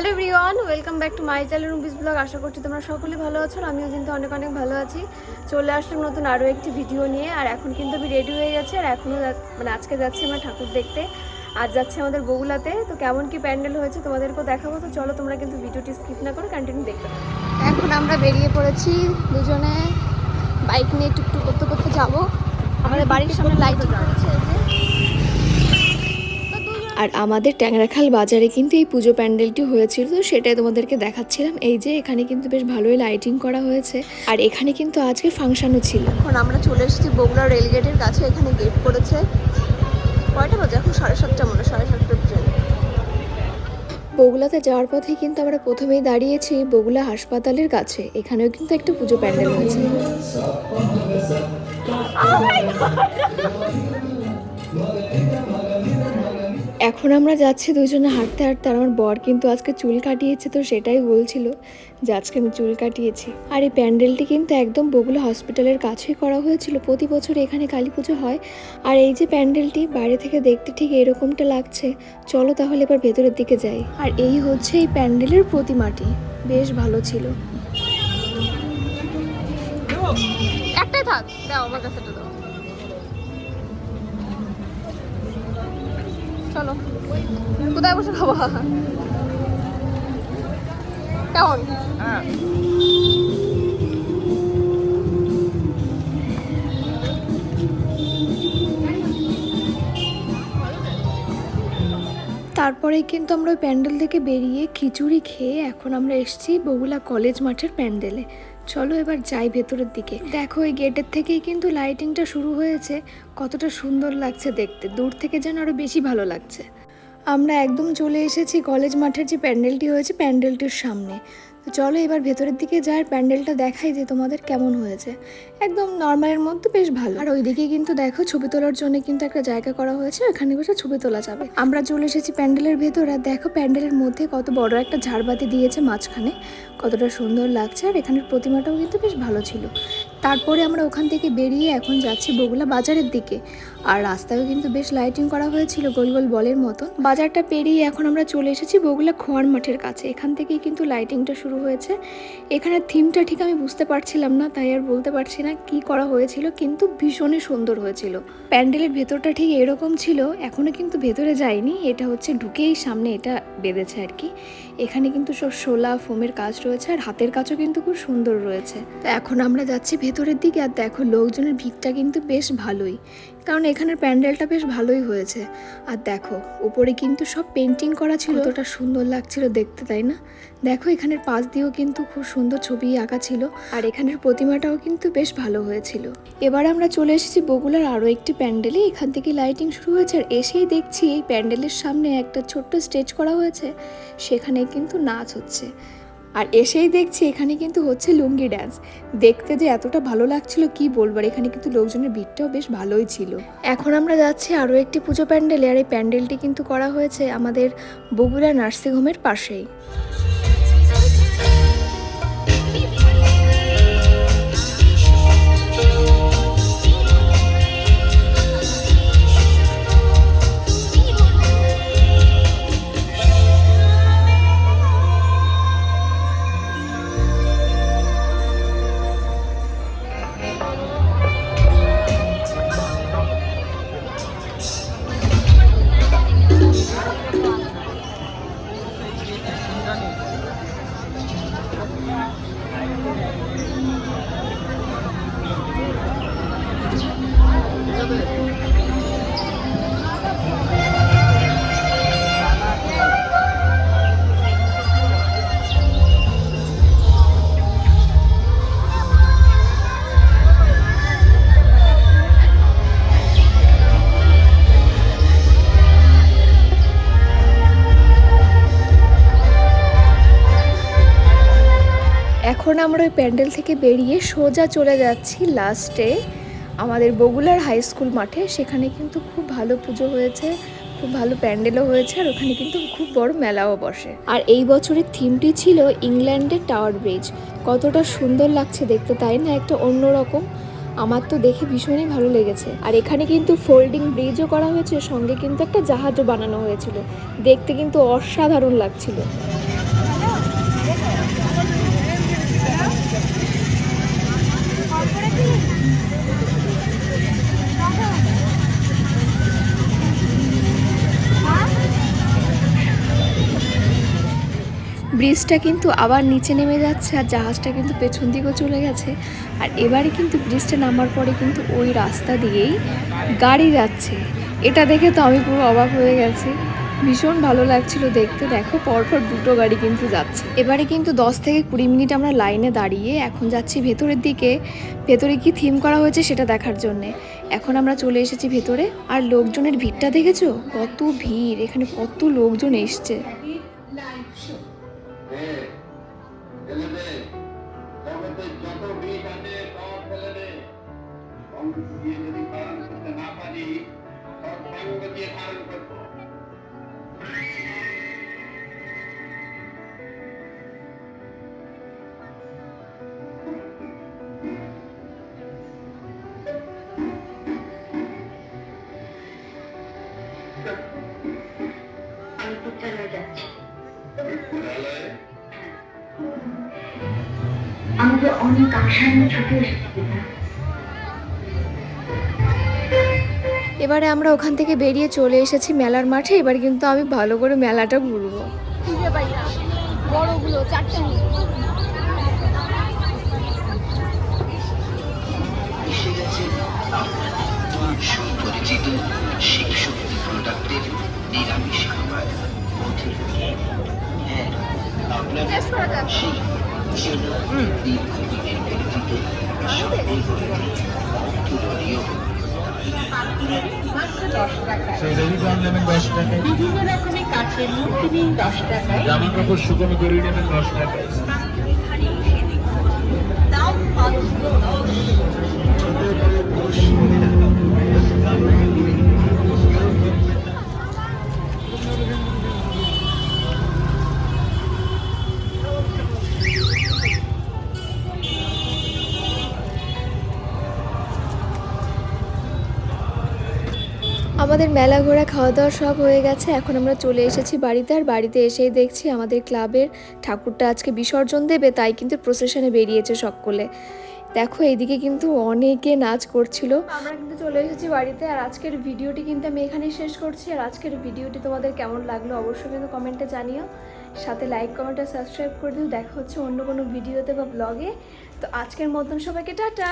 Hello everyone welcome back to my channel Rubi's blog আশা করছি তোমরা সকলে ভালো আছো আমিও কিন্তু অনেক অনেক ভালো আছি। চলে আসলাম নতুন আরও একটি ভিডিও নিয়ে আর এখন কিন্তু আমি রেডি হয়ে গেছি আর এখনও মানে আজকে যাচ্ছি আমরা ঠাকুর দেখতে। আর যাচ্ছে আমাদের বগুলাতে, তো কেমন কি প্যান্ডেল হয়েছে তোমাদেরকেও দেখাবো। তো চলো তোমরা কিন্তু ভিডিওটি স্কিপ না করে কন্টিনিউ দেখতে এখন আমরা বেরিয়ে পড়েছি দুজনে বাইক নিয়ে টুকটুক করতে করতে যাব। আমাদের বাড়ির সামনে লাইট আর আমাদের ট্যাংরাখাল বাজারে কিন্তু এই পুজো প্যান্ডেলটি হয়েছিল তো সেটাই তোমাদেরকে দেখাচ্ছিলাম। এই যে এখানে কিন্তু বেশ ভালোই লাইটিং করা হয়েছে। আর এখানে কিন্তু আজকে ফাংশনও ছিল। এখন আমরা চলে এসেছি বগুড়া রেলগেটের কাছে এখানে গেট করেছে কয়টা বাজে? এখন সাড়ে সাতটা মনে সাড়ে সাতটার ট্রেন বগুলাতে যাওয়ার পথে কিন্তু আমরা প্রথমেই দাঁড়িয়েছি বগুলা হাসপাতালের কাছে। এখানেও কিন্তু একটা পুজো প্যান্ডেল হয়েছে। এখন আমরা যাচ্ছি দুজনে হাঁটতে হাঁটতে, আর আমার বর কিন্তু আজকে চুল কাটিয়েছে তো সেটাই বলছিল যে আজকে আমি চুল কাটিয়েছি। আর এই প্যান্ডেলটি কিন্তু একদম বগুলা হসপিটালের কাছেই করা হয়েছিল। প্রতি বছর এখানে কালী পুজো হয়। আর এই যে প্যান্ডেলটি, বাইরে থেকে দেখতে ঠিক এরকমটা লাগছে। চলো তাহলে এবার ভেতরের দিকে যাই। আর এই হচ্ছে এই প্যান্ডেলের প্রতিমাটি। বেশ ভালো ছিল। একটাই থাক, দাও আমার কাছে দাও। চলো। কোথায় বসে খাব? কেমন? তারপরে কিন্তু আমরা ওই প্যান্ডেল থেকে বেরিয়ে খিচুড়ি খেয়ে এখন আমরা এসেছি বগুলা কলেজ মাঠের প্যান্ডেলে। চলো এবার যাই ভেতরের দিকে। দেখো, এই গেটের থেকেই কিন্তু লাইটিংটা শুরু হয়েছে। কতটা সুন্দর লাগছে দেখতে। দূর থেকে যেন আরও বেশি ভালো লাগছে। আমরা একদম চলে এসেছি কলেজ মাঠের যে প্যান্ডেলটি হয়েছে, প্যান্ডেলটির সামনে। তো চলো এবার ভেতরের দিকে যাই প্যান্ডেলটা দেখাই যে তোমাদের কেমন হয়েছে। একদম নর্মালের মধ্যে বেশ ভালো। আর ওইদিকে কিন্তু দেখো ছবি তোলার জন্য কিন্তু একটা জায়গা করা হয়েছে, ওখানে বসে ছবি তোলা যাবে। আমরা চলে এসেছি প্যান্ডেলের ভেতর আর দেখো প্যান্ডেলের মধ্যে কত বড় একটা ঝাড়বাতি দিয়েছে মাঝখানে। কতটা সুন্দর লাগছে আর এখানের প্রতিমাটাও কিন্তু বেশ ভালো ছিল। তারপরে আমরা ওখান থেকে বেরিয়ে এখন যাচ্ছি বগুলা বাজারের দিকে। আর রাস্তায়ও কিন্তু বেশ লাইটিং করা হয়েছিল গোল গোল বলের মতো। বাজারটা পেরিয়ে এখন আমরা চলে এসেছি বগুলা খোয়ার মাঠের কাছে। এখান থেকেই কিন্তু লাইটিংটা শুরু হয়েছে। এখানে থিমটা ঠিক আমি বুঝতে পারছিলাম না, তাই আর বলতে পারছি না কি করা হয়েছিল, কিন্তু ভীষণই সুন্দর হয়েছিল। প্যান্ডেলের ভেতরটা ঠিক এরকম ছিল, এখনও কিন্তু ভেতরে যায়নি। এটা হচ্ছে ঢুকেই সামনে এটা বেঁধেছে আর কি। এখানে কিন্তু সব শোলা, ফোমের কাজ রয়েছে আর হাতের কাজও কিন্তু খুব সুন্দর রয়েছে। তো এখন আমরা যাচ্ছি ভেতরের দিকে আর দেখো লোকজনের ভিড়টা কিন্তু বেশ ভালোই। কারণ এখানের প্যান্ডেলটা বেশ ভালোই হয়েছে। আর দেখো, উপরে কিন্তু সব পেন্টিং করা ছিল। কতটা সুন্দর লাগছিল দেখতে, তাই না? দেখো, এখানের পাশ দিয়েও কিন্তু খুব সুন্দর ছবি আঁকা ছিল। আর এখানের প্রতিমাটাও কিন্তু বেশ ভালো হয়েছিল। এবার আমরা চলে এসেছি বগুলার আরও একটি প্যান্ডেলে। এখান থেকে লাইটিং শুরু হয়েছে। আর এসেই দেখছি এই প্যান্ডেলের সামনে একটা ছোট্ট স্টেজ করা হয়েছে। সেখানে কিন্তু নাচ হচ্ছে। আর এসেই দেখছি এখানে কিন্তু হচ্ছে লুঙ্গি ড্যান্স দেখতে যে এতটা ভালো লাগছিল, কি বলব? আর এখানে কিন্তু লোকজনের ভিড়টাও বেশ ভালোই ছিল। এখন আমরা যাচ্ছি আরও একটি পুজো প্যান্ডেলে, আর এই প্যান্ডেলটি কিন্তু করা হয়েছে আমাদের বগুড়া নার্সিংহোমের পাশেই। এখন আমরা ওই প্যান্ডেল থেকে বেরিয়ে সোজা চলে যাচ্ছি লাস্টে আমাদের বগুলার হাই স্কুল মাঠে। সেখানে কিন্তু খুব ভালো পুজো হয়েছে, খুব ভালো প্যান্ডেলও হয়েছে আর ওখানে কিন্তু খুব বড় মেলাও বসে। আর এই বছরের থিমটি ছিল ইংল্যান্ডের টাওয়ার ব্রিজ। কতটা সুন্দর লাগছে দেখতে, তাই না? একটা অন্যরকম। আমার তো দেখে ভীষণই ভালো লেগেছে। আর এখানে কিন্তু ফোল্ডিং ব্রিজও করা হয়েছে, সঙ্গে কিন্তু একটা জাহাজও বানানো হয়েছিল। দেখতে কিন্তু অসাধারণ লাগছিল। ব্রিজটা কিন্তু আবার নিচে নেমে যাচ্ছে আর জাহাজটা কিন্তু পেছন দিকেও চলে গেছে। আর এবারে কিন্তু ব্রিজটা নামার পরে কিন্তু ওই রাস্তা দিয়েই গাড়ি যাচ্ছে। এটা দেখে তো আমি পুরো অবাক হয়ে গেছি। ভীষণ ভালো লাগছিল দেখতে। দেখো পরপর দুটো গাড়ি কিন্তু যাচ্ছে। এবারে কিন্তু দশ থেকে কুড়ি মিনিট আমরা লাইনে দাঁড়িয়ে এখন যাচ্ছি ভেতরের দিকে। ভেতরে কি থিম করা হয়েছে সেটা দেখার জন্যে। এখন আমরা চলে এসেছি ভেতরে। আর লোকজনের ভিড়টা দেখেছ? কত ভিড়! এখানে কত লোকজন এসছে। আমি অনেক আশা নিয়ে ছুটে এসেছি এবারে আমরা ওখান থেকে বেরিয়ে চলে এসেছি মেলার মাঠে। এবার কিন্তু আমি ভালো করে মেলাটা ঘুরবো। বড়গুলো চারটে সুপরিচিত শিবশক্তি প্রোডাক্টের নিরামিষ খাবার। বিভিন্ন রকমের কাঠের মূর্তি নিন দশ টাকায়। জামা কাপড় শুকনো করে নেবেন দশ টাকায়। দাম আমাদের মেলা ঘোরা খাওয়া দাওয়া সব হয়ে গেছে। এখন আমরা চলে এসেছি বাড়িতে আর বাড়িতে এসেই দেখছি আমাদের ক্লাবের ঠাকুরটা আজকে বিসর্জন দেবে, তাই কিন্তু প্রসেশনে বেরিয়েছে সকলে। দেখো, এইদিকে কিন্তু অনেকে নাচ করছিল। আমরা কিন্তু চলে এসেছি বাড়িতে আর আজকের ভিডিওটি কিন্তু আমি এখানেই শেষ করছি। আর আজকের ভিডিওটি তোমাদের কেমন লাগল অবশ্যই কিন্তু কমেন্টে জানিও। সাথে লাইক কমেন্ট আর সাবস্ক্রাইব করে দিও। দেখা হচ্ছে অন্য কোনো ভিডিওতে বা ব্লগে তো আজকের মতন সবাইকে টাটা!